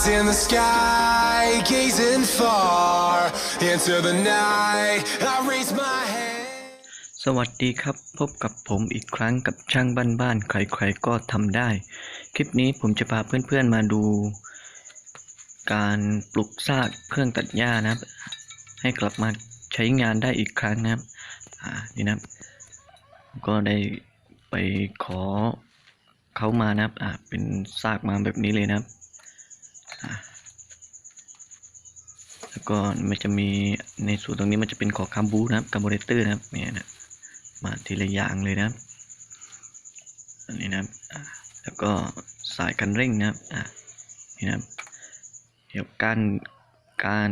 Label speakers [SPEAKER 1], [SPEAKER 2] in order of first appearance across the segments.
[SPEAKER 1] eyes in the sky, gazing far into the night. I raise my hand.
[SPEAKER 2] สวัสดีครับ พบกับผมอีกครั้งกับช่างบ้านๆใครๆก็ทำได้ คลิปนี้ผมจะพาเพื่อนๆมาดู การปลุกซากเครื่องตัดหญ้านะครับ ให้กลับมาใช้งานได้อีกครั้งนะครับอ่านี่นะครับ ก็ได้ไปขอเขามานะครับอ่าเป็นซากมาแบบนี้เลยนะครับ แล้วก็มันจะมีในส่วนตรงนี้มันจะเป็นของคาบูนะครับคาร์บูเรเตอร์นะครับเนี่ยนะมาทีละอย่างเลยนะครับอันนี้นะครับแล้วก็สายคันเร่งนะครับอะนี่นะครับเดี๋ยวการการ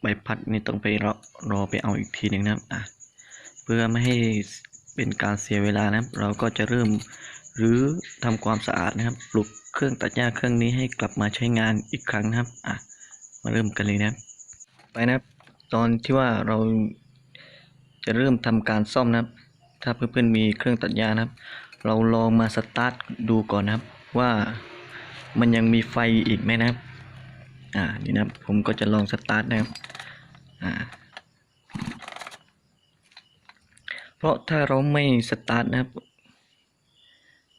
[SPEAKER 2] ใบพัดนี่ต้องไปรอรอไปเอาอีกทีหนึ่งนะครับอะเพื่อไม่ให้เป็นการเสียเวลานะครับเราก็จะเริ่ม หรือทำความสะอาดนะครับ ปลุกเครื่องตัดหญ้าเครื่องนี้ให้กลับมาใช้งานอีกครั้งนะครับอะมาเริ่มกันเลยนะครับ ไปนะครับ ตอนที่ว่าเราจะเริ่มทำการซ่อมนะครับ ถ้าเพื่อนๆมีเครื่องตัดหญ้านะครับ เราลองมาสตาร์ทดูก่อนนะครับว่ามันยังมีไฟอีกไหมนะครับ อ่า นี่นะครับ ผมก็จะลองสตาร์ทนะครับ อ่า เพราะถ้าเราไม่สตาร์ทนะครับ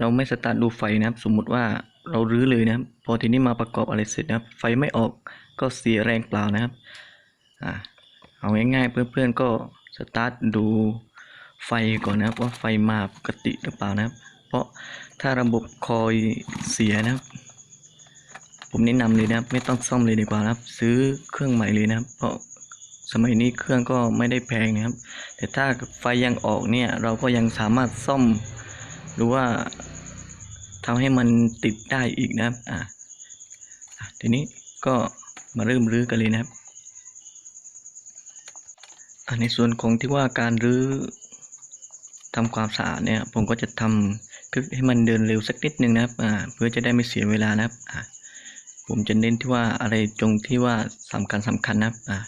[SPEAKER 2] เราไม่สตาร์ทดูไฟนะครับ สมมุติว่าเรารื้อเลยนะครับ พอทีนี้มาประกอบอะไรเสร็จนะครับ ไฟไม่ออกก็เสียแรงเปล่านะครับอ่าเอาง่ายๆเพื่อนๆก็สตาร์ทดูไฟก่อนนะครับ ว่าไฟมาปกติหรือเปล่านะครับ เพราะถ้าระบบคอยเสียนะครับ ผมแนะนำเลยนะครับ ไม่ต้องซ่อมเลยดีกว่านะครับ ซื้อเครื่องใหม่เลยนะครับ เพราะสมัยนี้เครื่องก็ไม่ได้แพงนะครับ แต่ถ้าไฟยังออกเนี่ยเราก็ยังสามารถซ่อมหรือว่า ทำให้มันติดได้อีกนะครับอ่าอะทีนี้ก็มาเริ่มรื้อกันเลยนะครับอะในส่วนของที่ว่าการรื้อทำความสะอาดเนี่ยผมก็จะทำคือให้มันเดินเร็วสักนิดนึงนะครับอ่าเพื่อจะได้ไม่เสียเวลานะครับอ่าผมจะเน้นที่ว่าอะไรตรงที่ว่าสำคัญสำคัญนะครับอ่า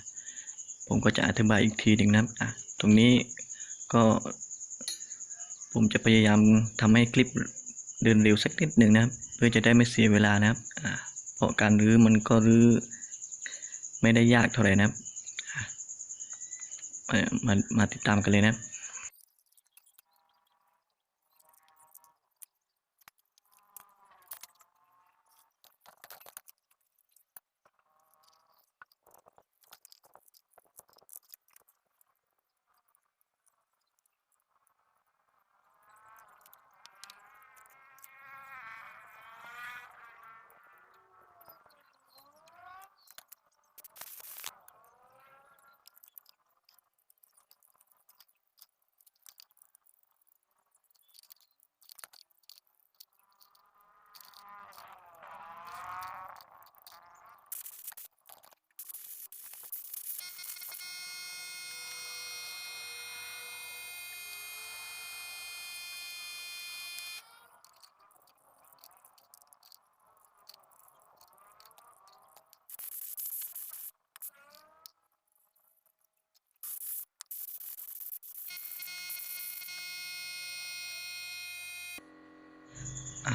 [SPEAKER 2] ผมก็จะอธิบายอีกทีหนึ่งนะครับอ่าตรงนี้ก็ ผมจะพยายามทำให้คลิป เดินเร็วสักนิดหนึ่งนะครับ เพื่อจะได้ไม่เสียเวลานะครับเพราะการรื้อมันก็รื้อไม่ได้ยากเท่าไหร่นะครับมามามาติดตามกันเลยนะครับ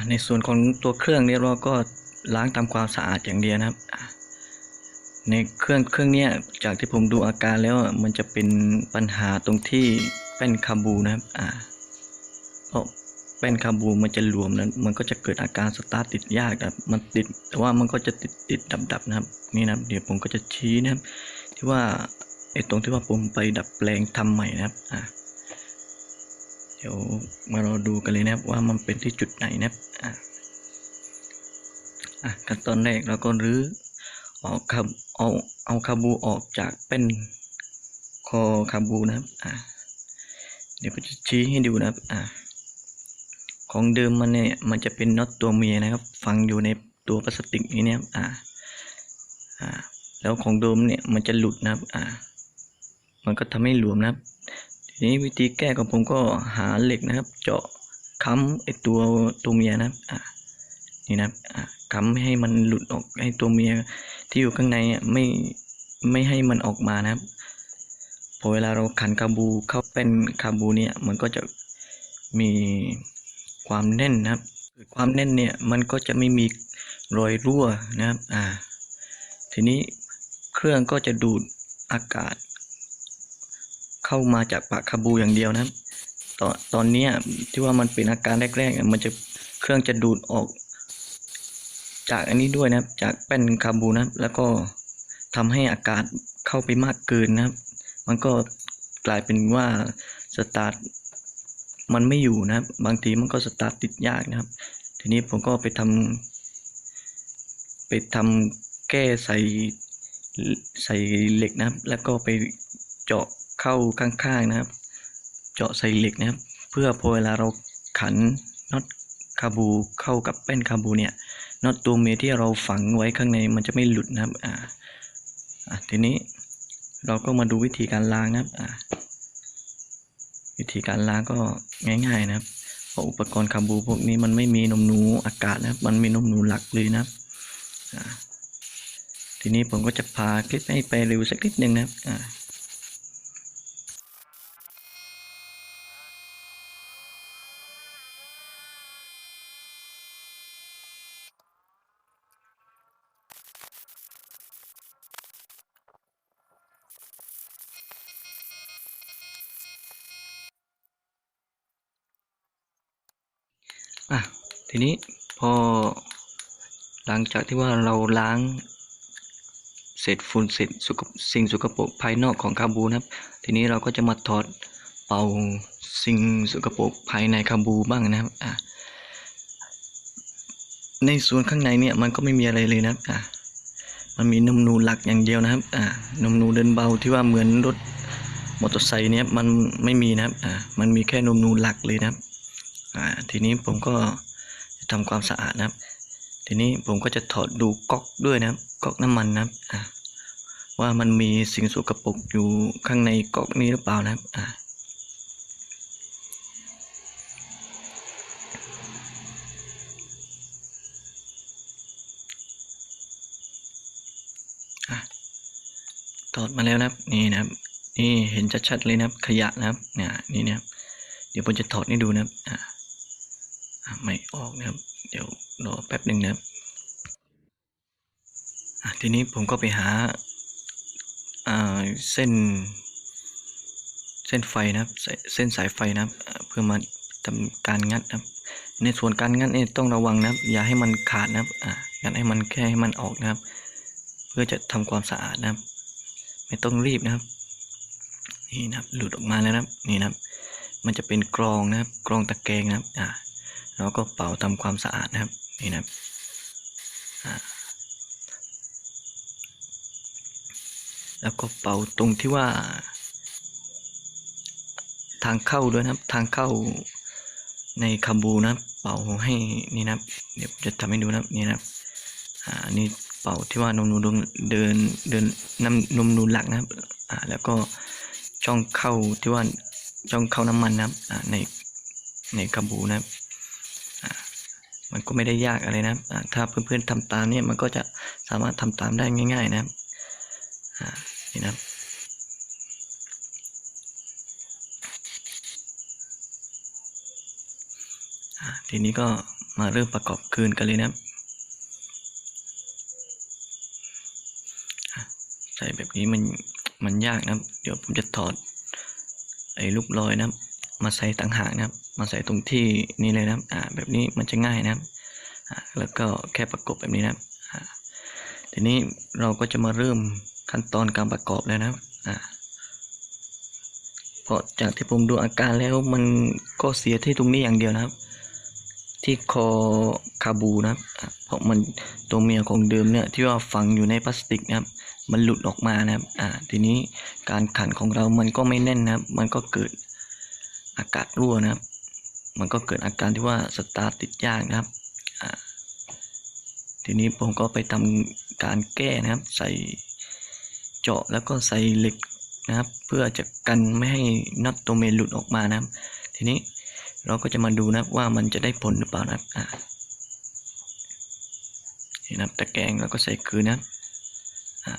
[SPEAKER 2] ในส่วนของตัวเครื่องเนี่ยเราก็ล้างทำความสะอาดอย่างเดียวนะครับ ในเครื่องเครื่องเนี้ยจากที่ผมดูอาการแล้วมันจะเป็นปัญหาตรงที่แป้นคาบูนะครับอ่าเพราะแป้นคาบูมันจะหลวมนั้นมันก็จะเกิดอาการสตาร์ทติดยากนะครับมันติดแต่ว่ามันก็จะติดติดดับดับนะครับ นี่นะเดี๋ยวผมก็จะชี้นะครับ ที่ว่าไอ้ตรงที่ว่าผมไปดัดแปลงทำใหม่นะครับอ่า เดี๋ยวมาเราดูกันเลยนะครับว่ามันเป็นที่จุดไหนนะครับอะอะขั้นตอนแรกเราก็รื้อออกคาเอาเอาคาบูออกจากเป็นคอคาบูนะครับอะเดี๋ยวผมจะชี้ให้ดูนะครับอะของเดิมมันเนี่ยมันจะเป็นน็อตตัวเมียนะครับ ฝังอยู่ในตัวพลาสติกนี้นะครับอะอะแล้วของเดิมเนี่ยมันจะหลุดนะครับอะมันก็ทำให้หลวมนะครับ ทีนี้วิธีแก้ของผมก็หาเหล็กนะครับ เจาะค้ำไอตัวตัวเมียนะครับอะนี่นะครับอะค้ำให้มันหลุดออกให้ตัวเมียที่อยู่ข้างในอะไม่ไม่ให้มันออกมานะครับ พอเวลาเราขันคาบูเข้าเป็นคาบูเนี่ยมันก็จะมีความแน่นนะครับ ความแน่นเนี่ยมันก็จะไม่มีรอยรั่วนะครับอ่าทีนี้เครื่องก็จะดูดอากาศ เข้ามาจากปากคาบูอย่างเดียวนะครับ ตอนตอนนี้ที่ว่ามันเป็นอาการแรกๆมันจะเครื่องจะดูดออก จากอันนี้ด้วยนะครับ จากแป้นคาบูนะครับ แล้วก็ทำให้อากาศเข้าไปมากเกินนะครับ มันก็กลายเป็นว่าสตาร์ทมันไม่อยู่นะครับ บางทีมันก็สตาร์ทติดยากนะครับ ทีนี้ผมก็ไปทำไปทำแก้ใส่ใส่เหล็กนะครับ แล้วก็ไปเจาะ เข้าข้างๆนะครับ เจาะใส่เหล็กนะครับ เพื่อพอเวลาเราขันน็อตคาบูเข้ากับแป้นคาบูเนี่ยน็อตตัวเมที่เราฝังไว้ข้างในมันจะไม่หลุดนะครับอ่าอะทีนี้เราก็มาดูวิธีการล้างนะครับอ่าวิธีการล้างก็ง่าย ๆนะครับเพราะอุปกรณ์คาบูพวกนี้มันไม่มีนมหนูอากาศนะครับ มันมีนมหนูหลักเลยนะครับอ่าทีนี้ผมก็จะพาคลิปให้ไปเร็วสักนิดหนึ่งนะครับอ่า ทีนี้พอหลังจากที่ว่าเราล้างเศษฝุ่นเศษสุกสิ่งสกปรกภายนอกของคาบูนะครับ ทีนี้เราก็จะมาถอดเป่าสิ่งสกปรกภายในคาบูบ้างนะครับอะในส่วนข้างในเนี่ยมันก็ไม่มีอะไรเลยนะครับอะมันมีนมนูหลักอย่างเดียวนะครับอ่านมนูเดินเบาที่ว่าเหมือนรถมอเตอร์ไซค์เนี่ยมันไม่มีนะครับอ่ามันมีแค่นมนูหลักเลยนะครับอ่าทีนี้ผมก็ ทำความสะอาดนะครับ ทีนี้ผมก็จะถอดดูก๊อกด้วยนะครับก๊อกน้ำมันนะครับว่ามันมีสิ่งสกปรกอยู่ข้างในก๊อกนี้หรือเปล่านะครับถอดมาแล้วนะครับนี่นะครับนี่เห็นชัดๆเลยนะครับขยะนะครับเนี่ยนี่นะครับเดี๋ยวผมจะถอดให้ดูนะครับอ่าอ่า ไม่ออกนะครับ เดี๋ยวรอแป๊บหนึ่งนะครับทีนี้ผมก็ไปหาอ่าเส้น เส้นไฟนะครับ เส้นสายไฟนะครับ เพื่อมาทำการงัดนะครับ ในส่วนการงัดนี่ต้องระวังนะครับ อย่าให้มันขาดนะครับอ่างัดให้มันแค่ให้มันออกนะครับ เพื่อจะทำความสะอาดนะครับ ไม่ต้องรีบนะครับนี่นะครับ หลุดออกมาแล้วนะครับนี่นะครับ มันจะเป็นกรองนะครับ กรองตะแกรงนะครับอ่า แล้วก็เป่าทำความสะอาดนะครับนี่นะแล้วก็เป่าตรงที่ว่า ทางเข้าด้วยนะครับ ทางเข้าในคาบูนะเป่าให้นี่นะเดี๋ยวจะทำให้ดูนะนี่นะอ่านี่เป่าที่ว่านมนูนเดินเดินน้ำนมนูนหลักนะครับอ่าแล้วก็ช่องเข้าที่ว่าช่องเข้าน้ำมันนะครับอ่าในในคาบูนะครับ มันก็ไม่ได้ยากอะไรนะครับถ้าเพื่อนๆทำตามเนี่ยมันก็จะสามารถทำตามได้ง่าย ๆ นะครับนี่นะทีนี้ก็มาเริ่มประกอบคืนกันเลยนะใส่แบบนี้มันมันยากนะเดี๋ยวผมจะถอดไอ้ลูกลอยนะมาใส่ต่างหากนะครับ มาใส่ตรงที่นี่เลยนะครับอ่าแบบนี้มันจะง่ายนะครับอ่าแล้วก็แค่ประกบแบบนี้นะครับอ่าทีนี้เราก็จะมาเริ่มขั้นตอนการประกอบแล้วนะครับอ่าเพราะจากที่ผมดูอาการแล้วมันก็เสียที่ตรงนี้อย่างเดียวนะครับ ที่คอคาบูนะครับอะเพราะมันตัวเมียของเดิมเนี่ยที่ว่าฝังอยู่ในพลาสติกนะครับมันหลุดออกมานะครับ อ่า ทีนี้การขันของเรามันก็ไม่แน่นนะครับ มันก็เกิดอากาศรั่วนะครับ มันก็เกิดอาการที่ว่าสตาร์ทติดยากนะครับทีนี้ผมก็ไปทำการแก้นะครับ ใส่เจาะแล้วก็ใส่เหล็กนะครับ เพื่อจะกันไม่ให้น็อตตัวเมนหลุดออกมานะครับ ทีนี้เราก็จะมาดูนะครับว่ามันจะได้ผลหรือเปล่านะครับนี่นะครับตะแกรงแล้วก็ใส่คืนนะครับ อ่า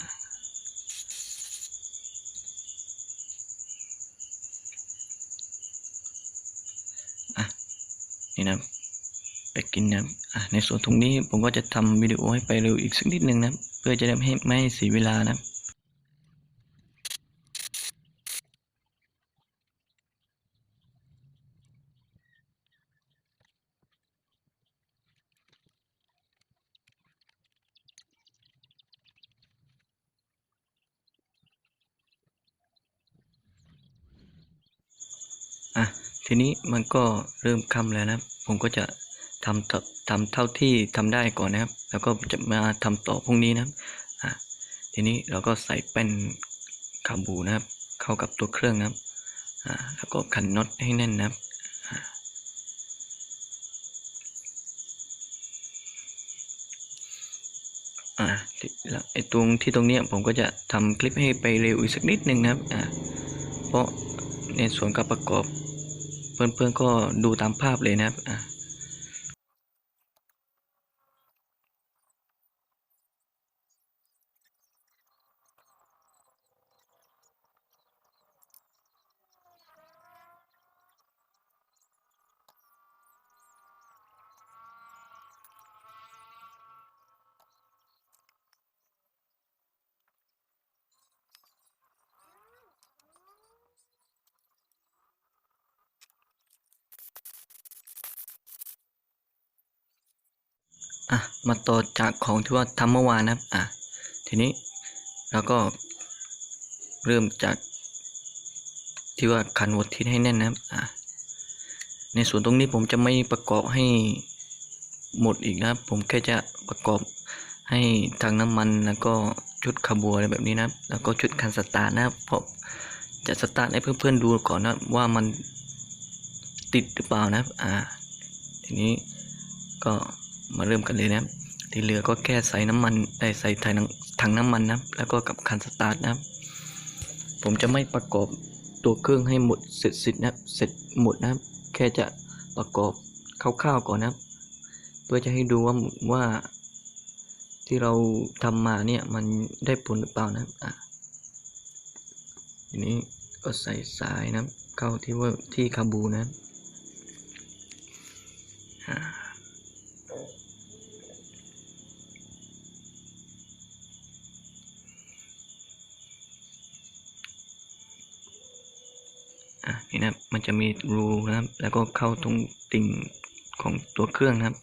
[SPEAKER 2] อะ นี่นะไปกินนะในส่วนตรงนี้ผมก็จะทำวิดีโอให้ไปเร็วอีกสักนิดนึงนะเพื่อจะได้ไม่ไม่ให้เสียเวลานะ ทีนี้มันก็เริ่มค่ำแล้วนะผมก็จะทำทำเท่าที่ทำได้ก่อนนะครับ แล้วก็จะมาทำต่อพรุ่งนี้นะครับอะทีนี้เราก็ใส่แป้นคาบูนะครับ เข้ากับตัวเครื่องนะครับอ่าแล้วก็ขันน็อตให้แน่นนะครับอ่าแล้วไอ้ตรงที่ตรงเนี้ยผมก็จะทำคลิปให้ไปเร็วอีกสักนิดนึงนะครับอ่าเพราะในส่วนการประกอบ เพื่อนๆก็ดูตามภาพเลยนะครับ มาต่อจากของที่ว่าทำเมื่อวานนะครับ อะ ทีนี้เราก็เริ่มจากที่ว่าขันหัวทิศให้แน่นนะครับอะในส่วนตรงนี้ผมจะไม่ประกอบให้หมดอีกนะครับ ผมแค่จะประกอบให้ทางน้ำมันแล้วก็ชุดคาบัวอะไรแบบนี้นะครับ แล้วก็ชุดคันสตาร์นะครับ เพราะจะสตาร์ทให้เพื่อนๆดูก่อนนะว่ามันติดหรือเปล่านะครับ อ่า ทีนี้ก็มาเริ่มกันเลยนะครับ ที่เหลือก็แค่ใส่น้ำมันได้ใส่ถังถงน้ำมันนะแล้วก็กับคันสตาร์ทนะผมจะไม่ประกอบตัวเครื่องให้หมดเสร็จสิ้นนะเสร็จหมดนะแค่จะประกอบคร่าวๆก่อนนะเพื่อจะให้ดูว่าว่า ที่เราทำมาเนี่ยมันได้ผลหรือเปล่านะอะทีนี้ก็ใส่สายนะเข้าที่ว่าที่คาบูนะอ่า จะมีรูนะครับ แล้วก็เข้าตรงติ่งของตัวเครื่องนะครับ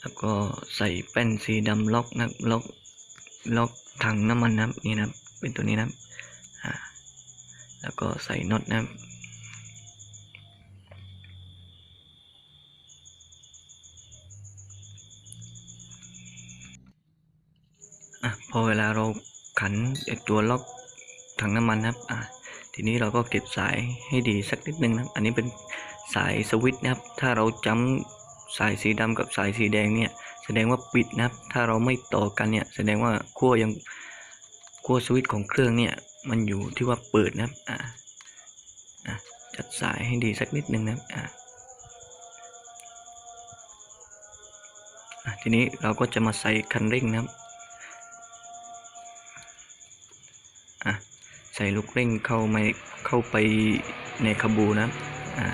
[SPEAKER 2] แล้วก็ใส่แป้นสีดำล็อกนะครับล็อกล็อกถังน้ำมันนะครับนี่นะครับเป็นตัวนี้นะครับแล้วก็ใส่น็อตนะครับพอเวลาเราขันตัวล็อก ถังน้ำมันนะครับอะทีนี้เราก็เก็บสายให้ดีสักนิดนึงนะครับอันนี้เป็นสายสวิตช์นะครับ ถ้าเราจำสายสีดำกับสายสีแดงเนี่ย แสดงว่าปิดนะครับ ถ้าเราไม่ต่อกันเนี่ย แสดงว่าขั้วยังขั้วสวิตช์ของเครื่องเนี่ย มันอยู่ที่ว่าเปิดนะครับอะอะจัดสายให้ดีสักนิดนึงนะครับอะอะทีนี้เราก็จะมาใส่คันเร่งนะครับ ใส่ลูกเร่งเข้าไมาเข้าไปในคาบูนะอะ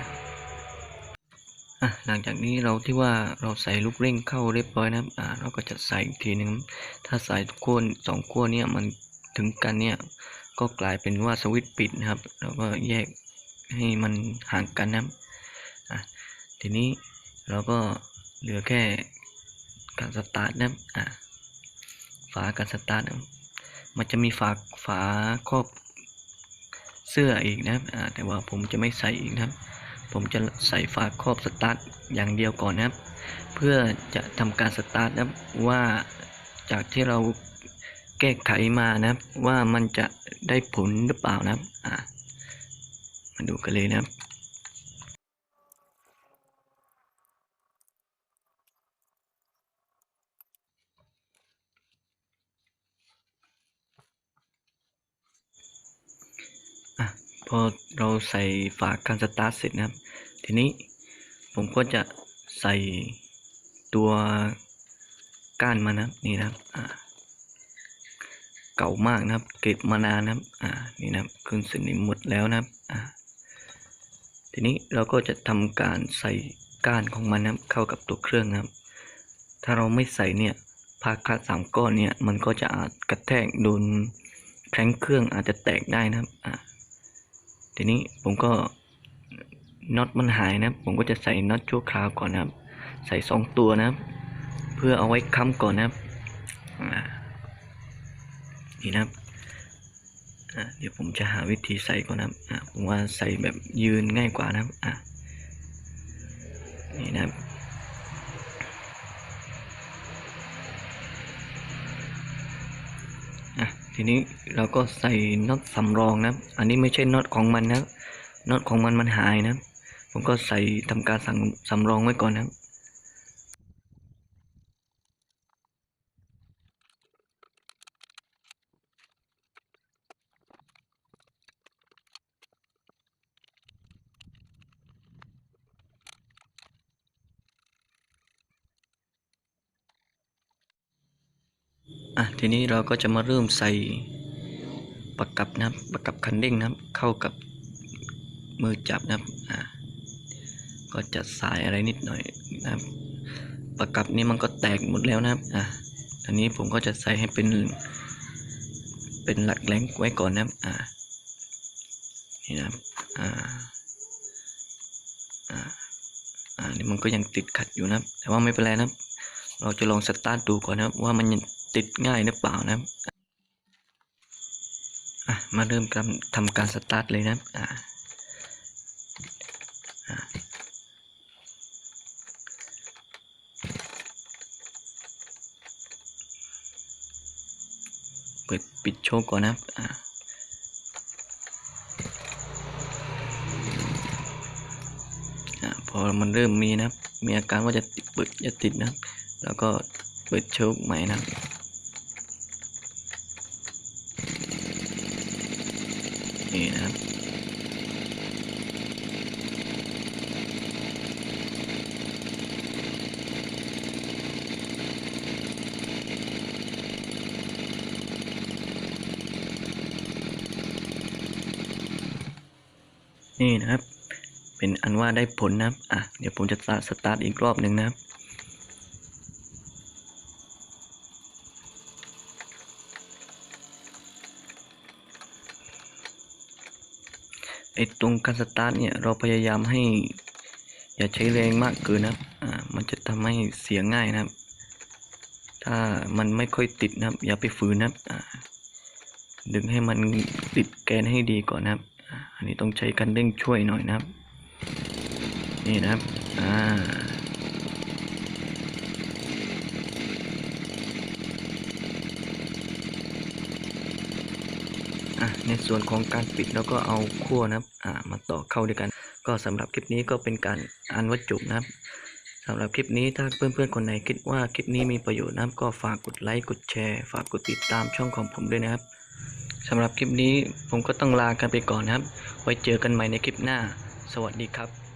[SPEAKER 2] หลังจากนี้เราที่ว่าเราใส่ลูกเร่งเข้าเรียบร้อยนะอะเราก็จะใส่อีกทีหนึ่งถ้าใสายขั้วสองขั้วเนี่ยมันถึงกันเนี่ยก็กลายเป็นว่าสวิตช์ปิดนะครับเราก็แยกให้มันห่างกันนะอะทีนี้เราก็เหลือแค่การสตาร์ทนะอะฝาการสตาร์ทนะมันจะมีฝาฝาครอบ เสื้ออีกนะครับแต่ว่าผมจะไม่ใส่อีกนะครับ ผมจะใส่ฝาครอบสตาร์ทอย่างเดียวก่อนนะครับ เพื่อจะทำการสตาร์ทนะครับว่าจากที่เราแก้ไขมานะครับ ว่ามันจะได้ผลหรือเปล่านะครับมาดูกันเลยนะครับ พอเราใส่ฝาการสตาร์ทเสร็จนะครับ ทีนี้ผมก็จะใส่ตัวก้านมานะครับนี่นะครับอ่าเก่ามากนะครับ เก็บมานานนะครับอ่านี่นะครับเครื่องเสนี้หมดแล้วนะครับอ่าทีนี้เราก็จะทำการใส่ก้านของมันนะครับเข้ากับตัวเครื่องนะครับ ถ้าเราไม่ใส่เนี่ยพาคาสามก้อนเนี่ยมันก็จะอาจกระแทกโดนแคร้งเครื่องอาจจะแตกได้นะครับอ่า ทีนี้ผมก็น็อตมันหายนะผมก็จะใส่น็อตชั่วคราวก่อนนะครับ ใส่สองตัวนะครับ เพื่อเอาไว้ค้ำก่อนนะครับนี่นะครับเดี๋ยวผมจะหาวิธีใส่ก่อนนะครับผมว่าใส่แบบยืนง่ายกว่านะครับนี่นะครับอะ ทีนี้เราก็ใส่น็อตสำรองนะ อันนี้ไม่ใช่น็อตของมันนะน็อตของมันมันหายนะ ผมก็ใส่ทำการสั่งสำรองไว้ก่อนนะ ทีนี้เราก็จะมาเริ่มใส่ประกับนะครับประกับคันเร่งนะครับ เข้ากับมือจับนะครับอะก็จัดสายอะไรนิดหน่อยนะครับ ประกับนี้มันก็แตกหมดแล้วนะครับอะอันนี้ผมก็จะใส่ให้เป็นเป็นหลักแหลงไว้ก่อนนะครับอะนี่นะครับอ่าอ่าอ่านี่มันก็ยังติดขัดอยู่นะครับ แต่ว่าไม่เป็นไรนะครับ เราจะลองสตาร์ทดูก่อนนะครับว่ามัน ติดง่ายหรือเปล่านะครับอะมาเริ่มการทำการสตาร์ทเลยนะอะเปิดปิดโชว์ก่อนนะครับอะพอมันเริ่มมีนะครับมีอาการว่าจะติดเปิดจะติดนะครับแล้วก็เปิดโชคใหม่นะครับ นี่นะครับนี่นะครับ เป็นอันว่าได้ผลนะครับ อะ เดี๋ยวผมจะสตาร์ทอีกรอบหนึ่งนะครับ ตรงการสตาร์ทเนี่ยเราพยายามให้อย่าใช้แรงมากเกินนะครับอ่ามันจะทำให้เสียง่ายนะครับ ถ้ามันไม่ค่อยติดนะครับ อย่าไปฝืนนะครับอ่าดึงให้มันติดแกนให้ดีก่อนนะครับ อันนี้ต้องใช้คันเร่งช่วยหน่อยนะครับ นี่นะครับ อ่า อะในส่วนของการปิดแล้วก็เอาขั้วนะครับอ่ามาต่อเข้าด้วยกัน ก็สำหรับคลิปนี้ก็เป็นการอ่านวัจจุนะครับสำหรับคลิปนี้ถ้าเพื่อนๆคนไหนคิดว่าคลิปนี้มีประโยชน์นะครับ ก็ฝากกดไลค์กดแชร์ฝากกดติดตามช่องของผมด้วยนะครับสำหรับคลิปนี้ผมก็ต้องลากันไปก่อนนะครับ ไว้เจอกันใหม่ในคลิปหน้า สวัสดีครับ